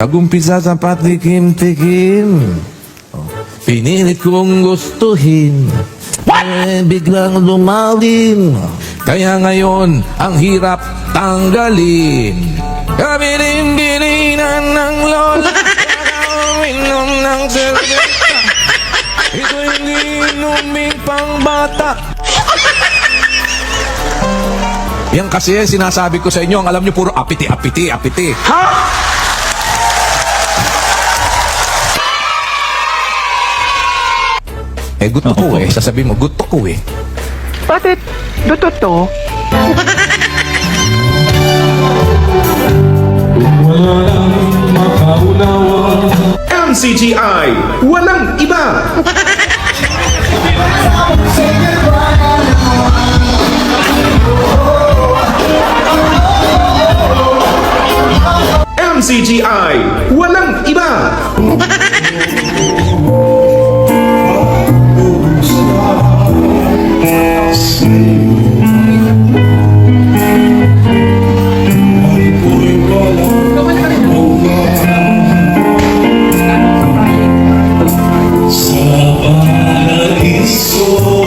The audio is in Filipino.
Nagumpisa sa patikim-tikim. Oh, Pinilit kong gustuhin. Eh, biglang lumalim. Kaya ngayon, ang hirap tanggalin. Kabilin-bilinan ng lola. Uminom ng serbesa. Ito hindi inuming pang bata. Yan kasi sinasabi ko sa inyo, ang alam nyo puro apiti, apiti, apiti. Eh, gusto ko eh. Sasabihin mo, gusto ko eh. Bakit? Dutot to? MCGI, walang iba. MCGI, walang iba. Senhor.